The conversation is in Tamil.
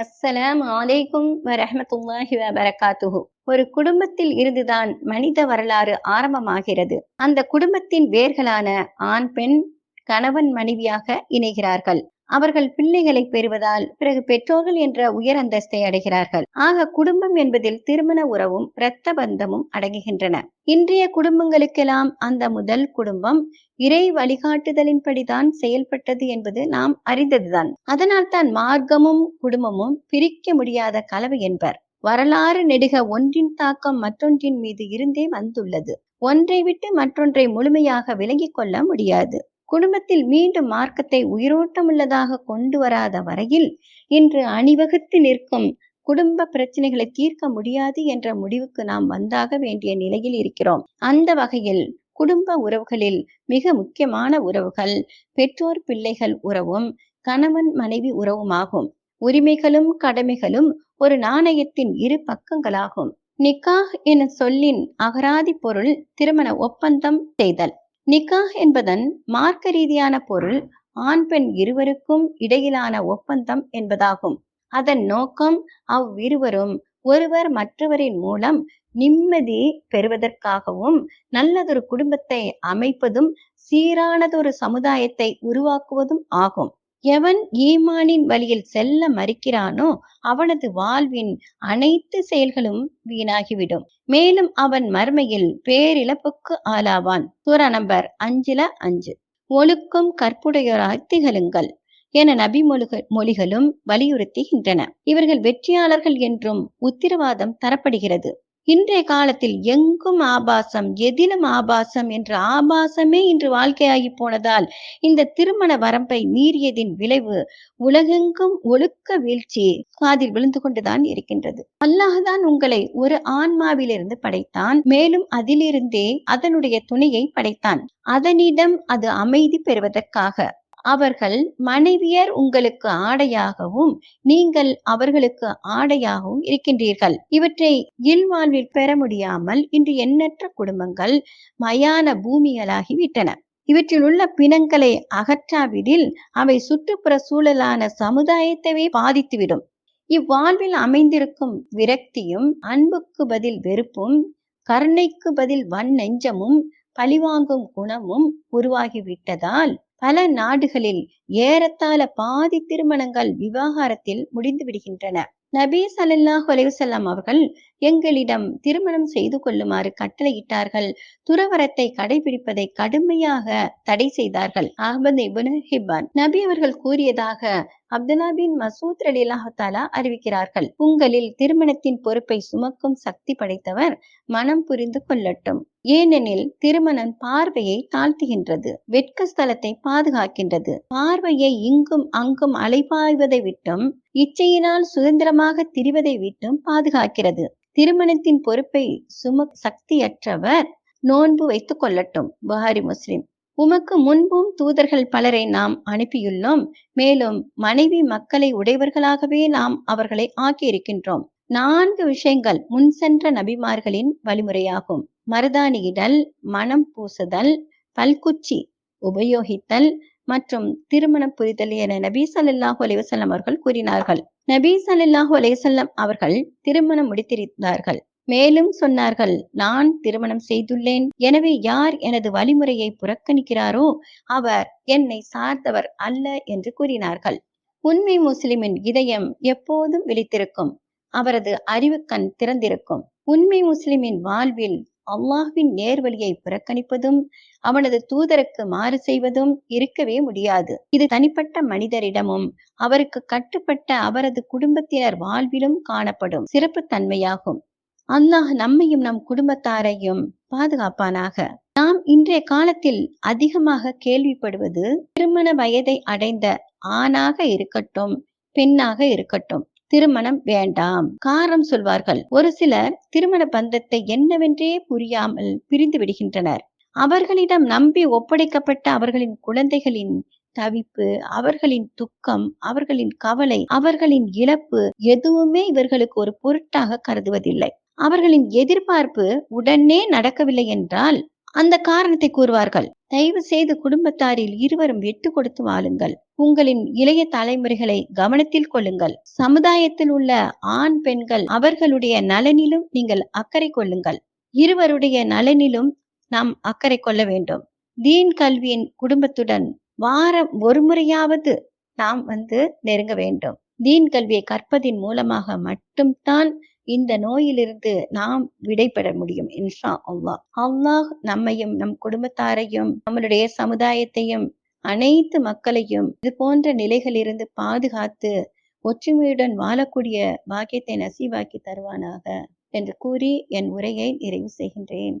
அஸ்ஸலாம் அலைக்கும் வரஹ்மத்துல்லாஹி வரகாத்துஹு ஒரு குடும்பத்தில் இருந்துதான் மனித வரலாறு ஆரம்பமாகிறது. அந்த குடும்பத்தின் வேர்களான ஆண் பெண் கணவன் மனைவியாக இணைகிறார்கள். அவர்கள் பிள்ளைகளை பெறுவதால் பிறகு பெற்றோர்கள் என்ற உயர் அந்தஸ்தை அடைகிறார்கள். ஆக குடும்பம் என்பதில் திருமண உறவும் இரத்த பந்தமும் அடங்குகின்றன. இன்றைய குடும்பங்களுக்கெல்லாம் அந்த முதல் குடும்பம் இறை வழிகாட்டுதலின்படிதான் செயல்பட்டது என்பது நாம் அறிந்ததுதான். அதனால் தான் மார்க்கமும் குடும்பமும் பிரிக்க முடியாத கலவை என்பர். வரலாறு நெடுக ஒன்றின் தாக்கம் மற்றொன்றின் மீது இருந்தே வந்துள்ளது. ஒன்றை விட்டு மற்றொன்றை முழுமையாக விளங்கிக் கொள்ள முடியாது. குடும்பத்தில் மீண்டும் மார்க்கத்தை உயிரோட்டமுள்ளதாக கொண்டு வராத வரையில் இன்று அணிவகுத்து நிற்கும் குடும்ப பிரச்சனைகளை தீர்க்க முடியாது என்ற முடிவுக்கு நாம் வந்தாக வேண்டிய நிலையில் இருக்கிறோம். அந்த வகையில் குடும்ப உறவுகளில் மிக முக்கியமான உறவுகள் பெற்றோர் பிள்ளைகள் உறவும் கணவன் மனைவி உறவுமாகும். உரிமைகளும் கடமைகளும் ஒரு நாணயத்தின் இரு பக்கங்களாகும். நிக்காஹ் என சொல்லின் அகராதி பொருள் திருமண ஒப்பந்தம் செய்தல். நிக்காஹ் என்பதன் மார்க்க ரீதியான பொருள் ஆண் பெண் இருவருக்கும் இடையிலான ஒப்பந்தம் என்பதாகும். அதன் நோக்கம் அவ்விருவரும் ஒருவர் மற்றவரின் மூலம் நிம்மதி பெறுவதற்காகவும் நல்லதொரு குடும்பத்தை அமைப்பதும் சீரானதொரு சமுதாயத்தை உருவாக்குவதும் ஆகும். எவன் ஈமானின் வழியில் செல்ல மறுக்கிறானோ அவனது வாழ்வின் அனைத்து செயல்களும் வீணாகிவிடும். மேலும் அவன் மர்மையில் பேரிழப்புக்கு ஆளாவான். சூரா நம்பர் அஞ்சுல அஞ்சு. ஒழுக்கும் கற்புடையோராய் திகழுங்கள் என நபி மொழிக மொழிகளும் வலியுறுத்துகின்றன. இவர்கள் வெற்றியாளர்கள் என்றும் உத்திரவாதம் தரப்படுகிறது. இன்றைய காலத்தில் எங்கும் ஆபாசம் எதிலும் ஆபாசம் என்ற ஆபாசமே இன்று வாழ்க்கையாகி போனதால் இந்த திருமண வரம்பை மீறியதின் விளைவு உலகெங்கும் ஒழுக்க வீழ்ச்சி காதில் விழுந்து கொண்டுதான் இருக்கின்றது. அல்லாஹ்தான் உங்களை ஒரு ஆன்மாவிலிருந்து படைத்தான் மேலும் அதிலிருந்தே அதனுடைய துணையை படைத்தான். அதனிடம் அது அமைதி பெறுவதற்காக. அவர்கள் மனைவியர் உங்களுக்கு ஆடையாகவும் நீங்கள் அவர்களுக்கு ஆடையாகவும் இருக்கின்றீர்கள். இவற்றை இல்வாழ்வில் பெற முடியாமல் இன்று எண்ணற்ற குடும்பங்கள் மயான பூமிகளாகிவிட்டன இவற்றில் உள்ள பிணங்களை அகற்றாவிடில் அவை சுற்றுப்புற சூழலான சமுதாயத்தையே பாதித்துவிடும். இவ்வாழ்வில் அமைந்திருக்கும் விரக்தியும் அன்புக்கு பதில் வெறுப்பும் கருணைக்கு பதில் வன் நெஞ்சமும் பழிவாங்கும் குணமும் உருவாகிவிட்டதால் பல நாடுகளில் ஏறத்தாழ பாதி திருமணங்கள் விவாகரத்தில் முடிந்து விடுகின்றன. நபி சல்லாஹ் அலைவசல்லாம் அவர்கள் எங்களிடம் திருமணம் செய்து கொள்ளுமாறு கட்டளையிட்டார்கள். துறவரத்தை கடைபிடிப்பதை கடுமையாக தடை செய்தார்கள். அஹமது இபுன் ஹிபான் நபி அவர்கள் கூறியதாக அப்துல்லா பின் மசூத் அலி அறிவிக்கிறார்கள். உங்களில் திருமணத்தின் பொறுப்பை சுமக்கும் சக்தி படைத்தவர் மனம் புரிந்து கொள்ளட்டும். ஏனெனில் திருமணம் பார்வையை தாழ்த்துகின்றது வெட்க ஸ்தலத்தை பாதுகாக்கின்றது. பார்வையை இங்கும் அங்கும் அலைபாய்வதை விட்டும் இச்சையினால் சுதந்திரமாக திரிவதை விட்டும் பாதுகாக்கிறது. திருமணத்தின் பொறுப்பை சும சக்தியற்றவர் நோன்பு வைத்துக் கொள்ளட்டும். புகாரி முஸ்லிம். உமக்கு முன்பும் தூதர்கள் பலரை நாம் அனுப்பியுள்ளோம். மேலும் மனைவி மக்களை உடையவர்களாகவே நாம் அவர்களை ஆக்கியிருக்கின்றோம். நான்கு விஷயங்கள் முன் சென்ற நபிமார்களின் வழிமுறையாகும். மருதாணியிடல் மனம் பூசுதல் பல்குச்சி உபயோகித்தல் மற்றும் திருமணம் புரிதல் என நபி சல்லாஹூ அலிவசல்லம் அவர்கள் கூறினார்கள். நபி சல்லாஹூ அலேசல்லம் அவர்கள் திருமணம் முடித்திருந்தார்கள். மேலும் சொன்னார்கள் நான் திருமணம் செய்துள்ளேன். எனவே யார் எனது வழிமுறையை புறக்கணிக்கிறாரோ அவர் என்னை சார்ந்தவர் அல்ல என்று கூறினார்கள். உண்மை முஸ்லிமின் இதயம் எப்போதும் விழித்திருக்கும். அவரது அறிவு கண் திறந்திருக்கும். உண்மை முஸ்லிமின் வாழ்வில் அல்லாஹ்வின் நேர்வழியை புறக்கணிப்பதும் அவனது தூதருக்கு மாறு செய்வதும் இருக்கவே முடியாது. இது தனிப்பட்ட மனிதரிடமும் அவருக்கு கட்டுப்பட்ட அவரது குடும்பத்தினர் வாழ்விலும் காணப்படும் சிறப்பு தன்மையாகும் அல்லாஹ் நம்மையும் நம் குடும்பத்தாரையும் பாதுகாப்பானாக. நாம் இன்றைய காலத்தில் அதிகமாக கேள்விப்படுவது திருமண வயதை அடைந்த ஆணாக இருக்கட்டும் பெண்ணாக இருக்கட்டும். திருமணம் வேண்டாம். காரணம் சொல்வார்கள். ஒரு சிலர் திருமண பந்தத்தை என்னவென்றே புரியாமல் பிரிந்து விடுகின்றனர். அவர்களிடம் நம்பி ஒப்படைக்கப்பட்ட அவர்களின் குழந்தைகளின் தவிப்பு அவர்களின் துக்கம் அவர்களின் கவலை அவர்களின் இழப்பு எதுவுமே இவர்களுக்கு ஒரு பொருட்டாக கருதுவதில்லை. அவர்களின் எதிர்பார்ப்பு உடனே நடக்கவில்லை என்றால் அந்த காரணத்தை கூறுவார்கள். தயவு செய்து குடும்பத்தாரில் இருவரும் விட்டு கொடுத்து வாழுங்கள். உங்களின் இளைய தலைமுறைகளை கவனத்தில் கொள்ளுங்கள். சமுதாயத்தில் உள்ள ஆண் பெண்கள் அவர்களுடைய நலனிலும் நீங்கள் அக்கறை கொள்ளுங்கள். இருவருடைய நலனிலும் நாம் அக்கறை கொள்ள வேண்டும். தீன் கல்வியின் குடும்பத்துடன் வாரம் ஒரு முறையாவது நாம் வந்து நெருங்க வேண்டும். தீன் கல்வியை கற்பதின் மூலமாக மட்டும்தான் இந்த நோயிலிருந்து நாம் விடைபெற முடியும் இன்ஷா அல்லாஹ். அல்லாஹ் நம்மையும் நம் குடும்பத்தாரையும் நம்மளுடைய சமுதாயத்தையும் அனைத்து மக்களையும் இது போன்ற நிலைகளிலிருந்து பாதுகாத்து ஒற்றுமையுடன் வாழக்கூடிய பாக்கியத்தை நசீவாக்கி தருவானாக என்று கூறி என் உரையை நிறைவு செய்கின்றேன்.